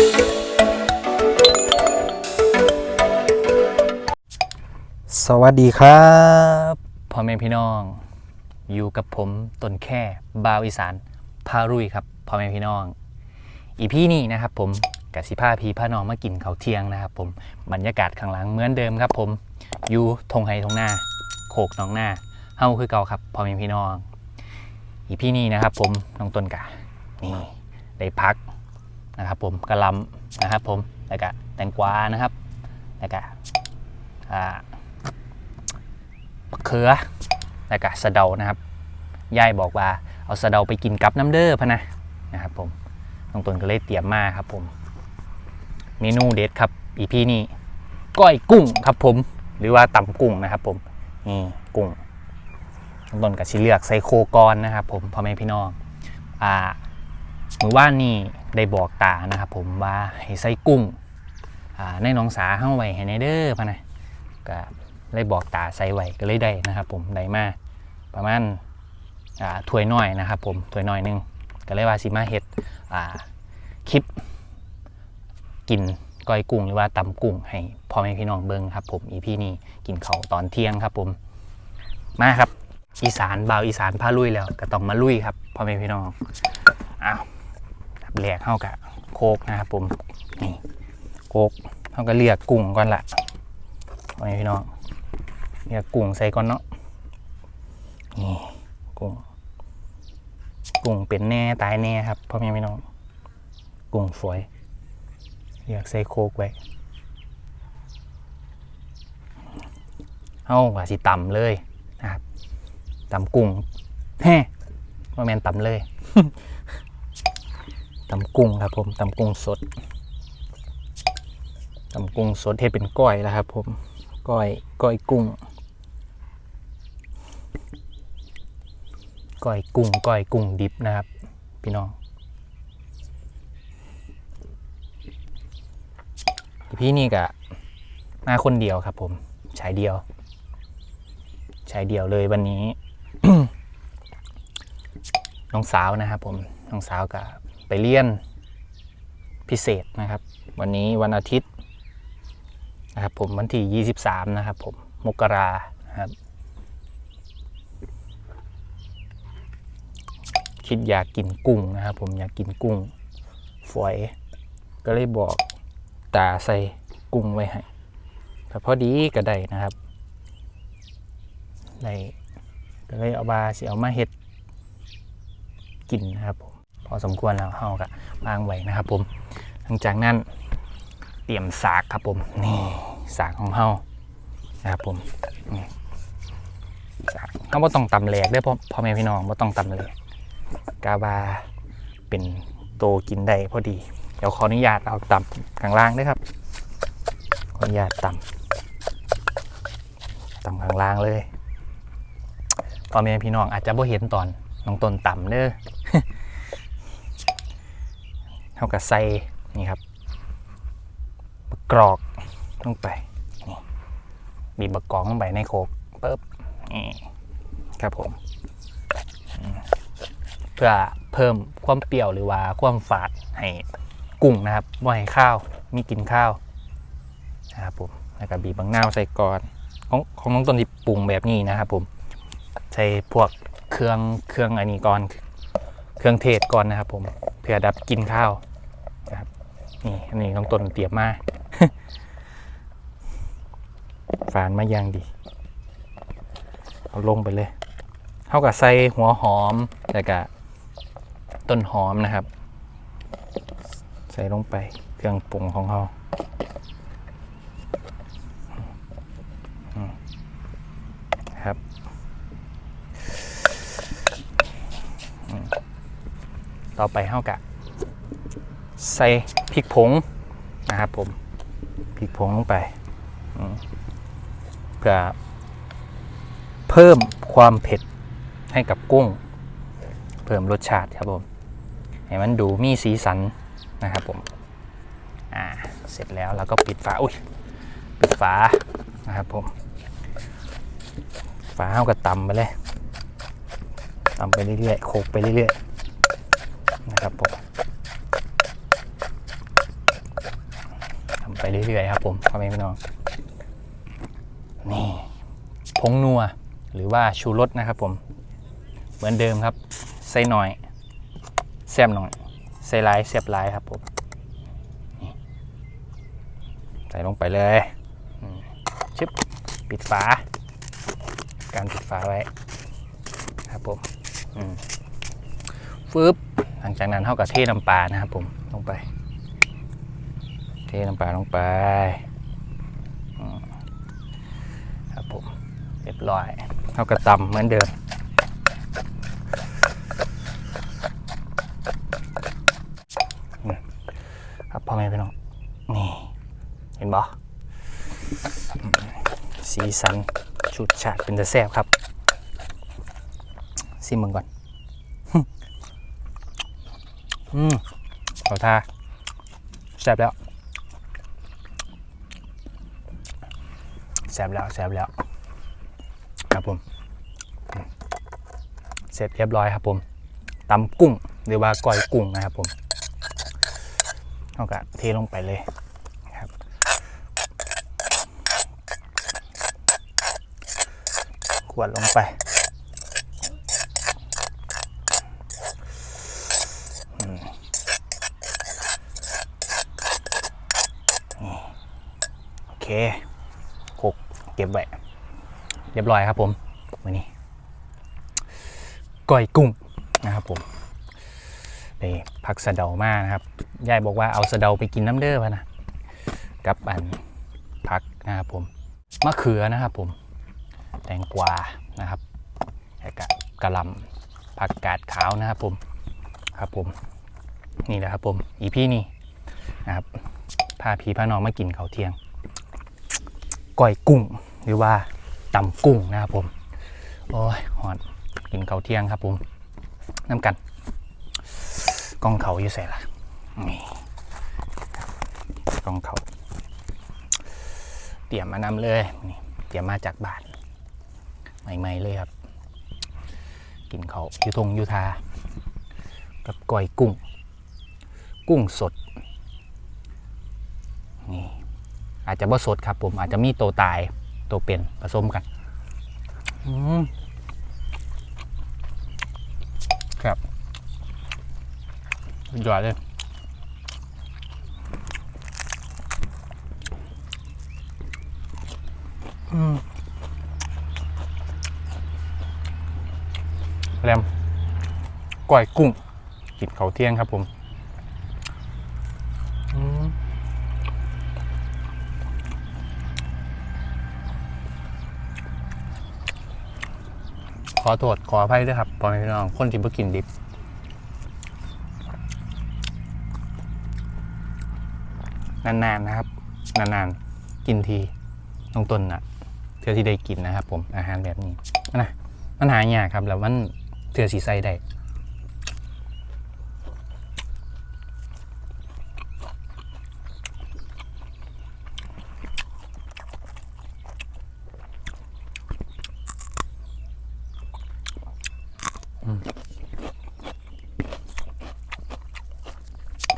สวัสดีครับพ่อแม่พี่น้อง อยู่กับผมต้นแค่บาวอีสานพารุยครับพ่อแม่พี่น้อง อีพี่นี่นะครับผมกับสิผ้าพีผ้าน้องมากินเขาเที่ยงนะครับผมบรรยากาศข้างหลังเหมือนเดิมครับ ผมอยู่ทงไฮทงหน้า โขกน้องหน้าเฮาคือเก่าครับพ่อแม่พี่น้อง อีพี่นี่นะครับ ผมน้องต้นกะนี่ได้พัก นะครับผมกระลำนะครับผมแล้วก็แตงกวานะครับแล้วก็อ่ามะเขือแล้วก็สะเดานะครับยายบอกว่าเอาสะเดาไปกินกับน้ำเด้อพะนะนะครับผมน้องตนก็เลยเตรียมมาครับผมเมนูเด็ดครับอีพีนี้ก้อยกุ้งครับผมหรือว่าตำกุ้งนะครับผมนี่กุ้งน้องตนกับชิเลือกใส่โคกอนนะครับผมพ่อแม่พี่น้องอ่ามือว่านี่ ได้บอกตานะครับผมว่าให้ใส่กุ้งในน้องสาเข้าไว้ให้ในเด้อพะนะก็เลยบอกตาใส่ไว้ก็เลยได้นะครับ ผมได้มาประมาณถ้วยน้อยนะครับ ผมถ้วยน้อยหนึงก็เลยว่าสิมาเฮ็ดคลิปกินก้อยกุ้งหรือว่าตำกุ้งให้พ่อแม่พี่น้องเบิ่งครับ ผมอีพี่นี่กินเขาตอนเที่ยงครับ ผมมาครับ อีสานบ่าวอีสานพาลุยแล้ว ก็ต้องมาลุยครับพ่อแม่พี่น้องอ้าว แหลกเข้ากับโคกนะครับผมนี่โคกเขาก็เลือกกุ้งก่อนละพ่อแม่พี่น้องเนี่ยกุ้งใส่ก่อนเนาะนี่กุ้งกุ้งเป็นแน่ตายแน่ครับพ่อแม่พี่น้องกุ้งฝอยอยากใส่โคกไว้เอาว่าสิต่ำเลยนะครับต่ำกุ้งแฮ่ว่าแมนต่ำเลย ตำกุ้งครับผมตำกุ้งสดตำกุ้งสดเทเป็นก้อยแล้วครับผมก้อยก้อยกุ้งก้อยกุ้งก้อยกุ้งดิบนะครับ พี่น้องพี่นี่กะมาคนเดียวครับ ผมชายเดียวชายเดียวเลยวันนี้ น้องสาวนะครับผมน้องสาวกับ ไปเรียนพิเศษนะครับ วันนี้วันอาทิตย์นะครับผมวันที่ 23 นะครับผมมกราครับคิดอยากกินกุ้งนะครับผมอยากกินกุ้งฝอย ก็เลยบอกตาใส่กุ้งไว้ให้แต่พอดีก็ได้นะครับได้ก็เลยเอาบาสิเอามาเฮ็ดกินนะครับผม อสมควรแล้วเฮาก็วางไว้นะครับผม หลังจากนั้นเตรียมสากครับผมนี่สากของเฮานะครับผมนี่สากเขาบ่ต้องตำแหลกเด้พ่อพ่อแม่พี่น้องบ่ต้องตำแหลกกาบาเป็นโตกินได้พอดี เดี๋ยวขออนุญาตเอาตำข้างล่างด้วยครับขออนุญาตตำตำข้างล่างเลยพ่อแม่พี่น้องอาจจะบ่เห็นตอนน้องต้นต่ำเด้อ เท่ากับใส่นี่ครับบกรอกลงไปนี่บีบบักกรอกลงไปในโคกปึ๊บนี่ครับผม เพื่อเพิ่มความเปรี้ยวหรือว่าความฝาดให้กุ้งนะครับว่าให้ข้าวมีกินข้าวนะครับผมแล้วก็บีบบางหน้าใส่ก่อนของของน้องต้นที่ปรุงแบบนี้นะครับผมใส่พวกเครื่องเครื่องอันนี้ก่อนเครื่องเทศก่อนนะครับผมเพื่อดับกินข้าว นะครับนี่อันนี้น้องต้นเตรียมมาฝานมาอย่างดี เอาลงไปเลยเท่ากับใส่หัวหอมแล้วก็ต้นหอมนะครับ ใส่ลงไปเครื่องปรุงของเขาครับต่อไปเท่ากับ ใส่พริกผงนะครับผมพริกผงลงไปเพื่อเพิ่มความเผ็ดให้กับกุ้ง เพิ่มรสชาติครับผมให้มันดูมีสีสันนะครับผมอ่าเสร็จแล้วเราก็ปิดฝาอุ้ยปิดฝานะครับผมฝาเอากระตำไปเลยตำไปเรื่อยๆโขกไปเรื่อยๆนะครับผม ไปเรื่อยๆครับผมพ่อแม่พี่น้องนี่ผงนัวหรือว่าชูรสนะครับผม เหมือนเดิมครับ ใส่หน่อยแซ่บหน่อย ใส่ลายแซ่บลายครับผมใส่ลงไปเลยชึบปิดฝา การปิดฝาไว้ครับผมอืบหลังจากนั้นเท่ากับเทน้ำปลานะครับผมลงไป เทน้ำปลาลงไปครับผมเรียบร้อยเท่ากับตำเหมือนเดิมครับพ่อแม่พี่น้องนี่เห็นบ่อืมสีสันชุดฉาดเป็นจะแซบครับซิมมึงก่อนอืมขอทาแซ่บแล้ว ซ่บแล้วแซ่บแล้ว ครับผมเสร็จเรียบร้อยครับผมตำกุ้งหรือว่าก้อยกุ้งนะครับผมเท่ากับเทลงไปเลยครับ ขวดลงไปนี่โอเค กเก็บไว้เรียบร้อยครับผมวันนี้ก้อยกุ้งนะครับผมไปพักสะเดามานะครับยายบอกว่าเอาสะเดาไปกินน้ำเด้อพะนะกับอันพักนะครับผมมะเขือนะครับผมแตงกวานะครับแล้วก็กระลำผักกาดขาวนะครับผมครับผมนี่แหละครับผมอีพี่นี่นะครับพาพี่พาน้องมากินข้าวเที่ยงก้อยกุ้ง หรือว่าตำกุ้งนะครับผม โอ้ยหอนกินข้าเที่ยงครับผมน้ำกันกล้องเขาอยู่ใส่ละนี่กล้องเขาเตรียมมานำเลยนี่เตรียมมาจากบ้านใหม่ๆเลยครับ กินเขาอยุทงอยุทา กับก้อยกุ้ง กุ้งสดนี่อาจจะบ่สดครับผมอาจจะมีโตตาย ตัวเป็นผสมกันครับสุดยอดเลยอืมแรมก้อยกุ้งกินเขาเที่ยงครับผมอืม ขอโทษขออภัยด้วยครับพ่อแม่พี่น้องคนที่บ่กินดิบนานๆนะครับ นานๆ กินทีตรงต้นน่ะเทือที่ได้กินนะครับผมอาหารแบบนี้นะมันหายากครับ แล้วมันเทือสีใส่ได้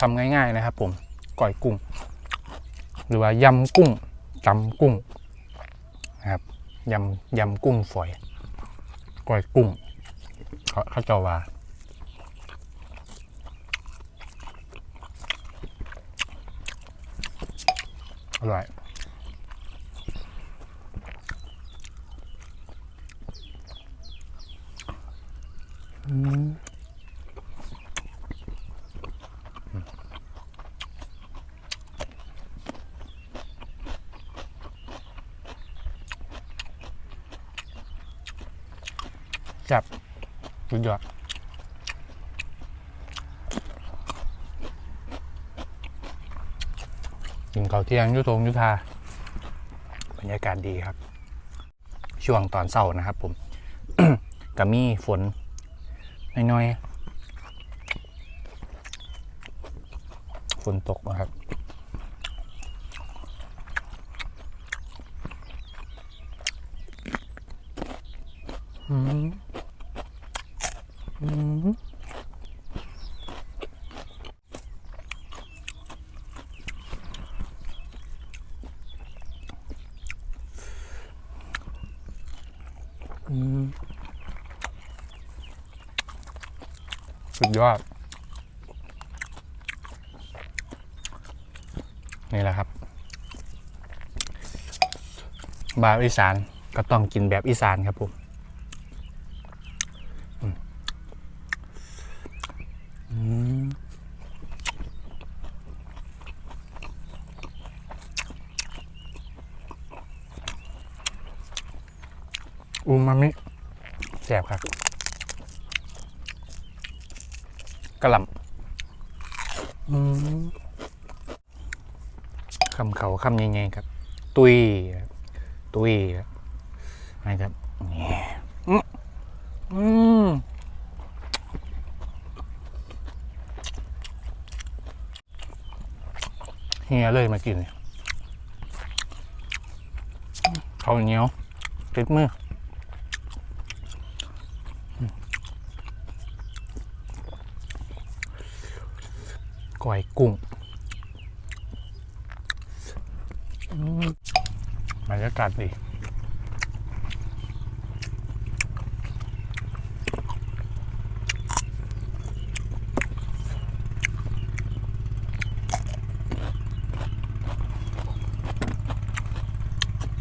ทำง่าย ๆนะครับ ผมก่อยกุ้ง หรือว่ายำกุ้งตำกุ้งนะครับยำยำกุ้งฝอยก้อยกุ้งเขาเขาเจะว่าอร่อยอืม จับสุดยอดกินข้าวเที่ยงยุทงยุทาบรรยากาศดีครับ ช่วงตอนเศร้านะครับผม กับมีฝนน้อยๆฝนตกนะครับ อืมอืม สุดยอด นี่แหละครับ บาอีสานก็ต้องกินแบบอีสานครับผม อูมามิแซ่บครับกระหล่ำคำเขาคำยังไงครับ ตุย ตุยครับนะครับนี่อืมเฮียเลยมากินเขาเหนียวติดมือ ก้อยกุ้งบรรยากาศดี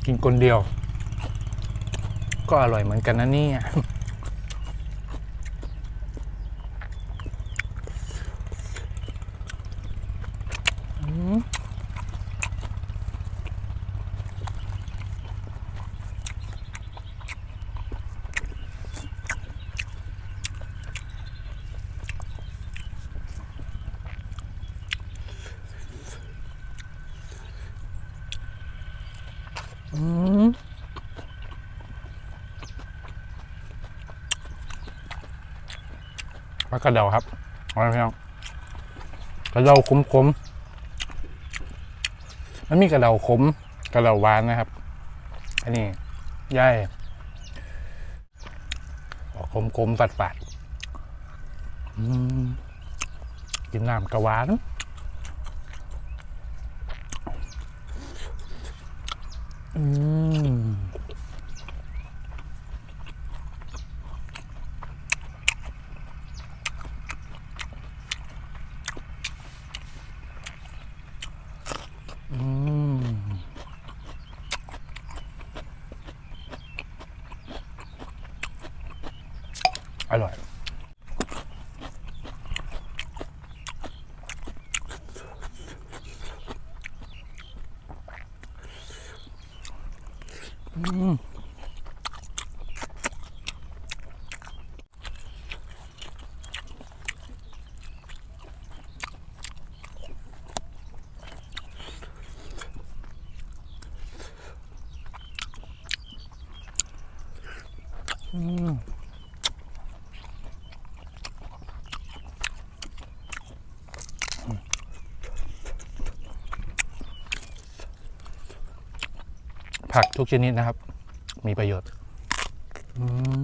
กินคนเดียว ก็อร่อยเหมือนกันนะเนี่ย ปลากระเดาครับเอาละพี่น้องกระเดาขมขมมันมีกระเดาขมกระเดาหวานนะครับ อันนี้ย่ายออกขมขมฝาดฝาดกินน้ำกระหวาน อืม อืมอร่อย อื ผักทุกชนิดนะครับ มีประโยชน์อืม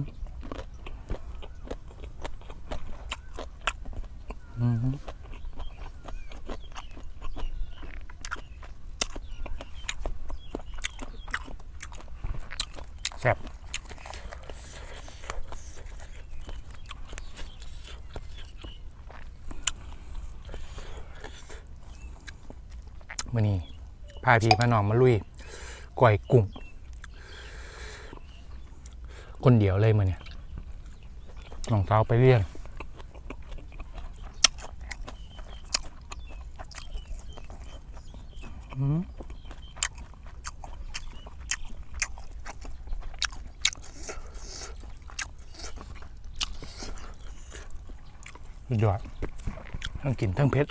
อืมแซ่บมื่อนี้พาพี่พาน้องมาลุย ก่อยกุ้ง คนเดียวเลยมือเนี่ยรองเท้าไปเรียนอืมสุดยอดทั้งกินทั้งเพช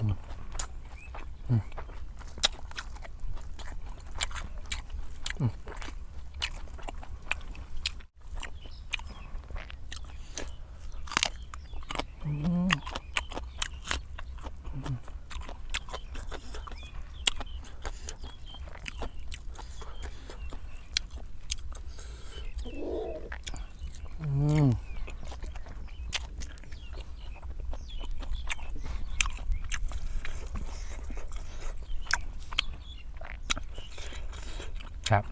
รอืมอืม ครับ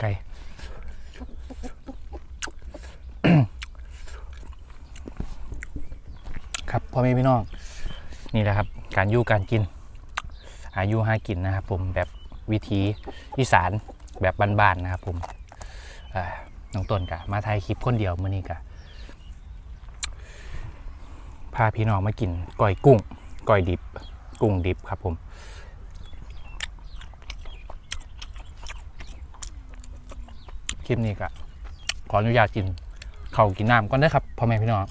ไก่ครับพ่อแม่พี่น้อง นี่แหละครับ การยู่การกิน อายุห้ากินนะครับผมแบบวิธีอีสานแบบบ้านๆนะครับผมน้องต้นกะมาถ่ายคลิปคนเดียวมื่อนี้กะพาพี่น้องมากินก่อยกุ้งก่อยดิบ กุ้งดิบครับผม ลิปนี้ก็ขออนุญาตกินเขากินน้ำก่อนเด้ครับพ่อแม่พี่น้อง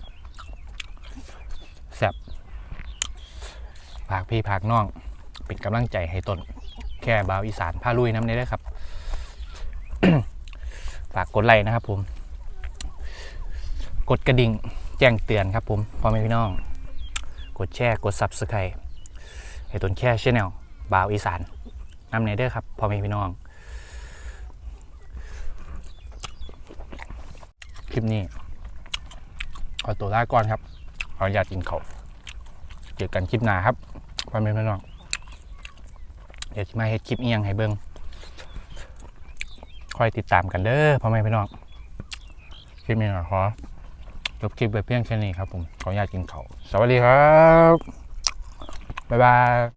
แซ่บผากพี่ผากน้อง เป็นกำลังใจให้ตนแค่บาวอีสานพาลุยน้ำนี้ด้วยครับฝากกดไลค์นะครับผม กดกระดิ่งแจ้งเตือนครับผมพ่อแม่พี่น้อง กดแชร์กด Subscribe ให้ตนแค่ชแนลบาวอีสานน้ำนี้ด้ครับพ่อแม่พี่น้อง ลิปนี้ ขอตัวลาก่อนครับ ขออนุญาตกินเขาเจอกันคลิปหน้าครับพ่อแม่พี่น้องเดี๋ยวมาเฮ็ดคลิปเอียงให้เบิ้งคอยติดตามกันเด้อพ่อแม่พี่น้อง คลิปนี้ขอจบคลิปไปเพียงแค่นี้ครับผม ขออนุญาตกินเขาสวัสดีครับ บ๊ายบาย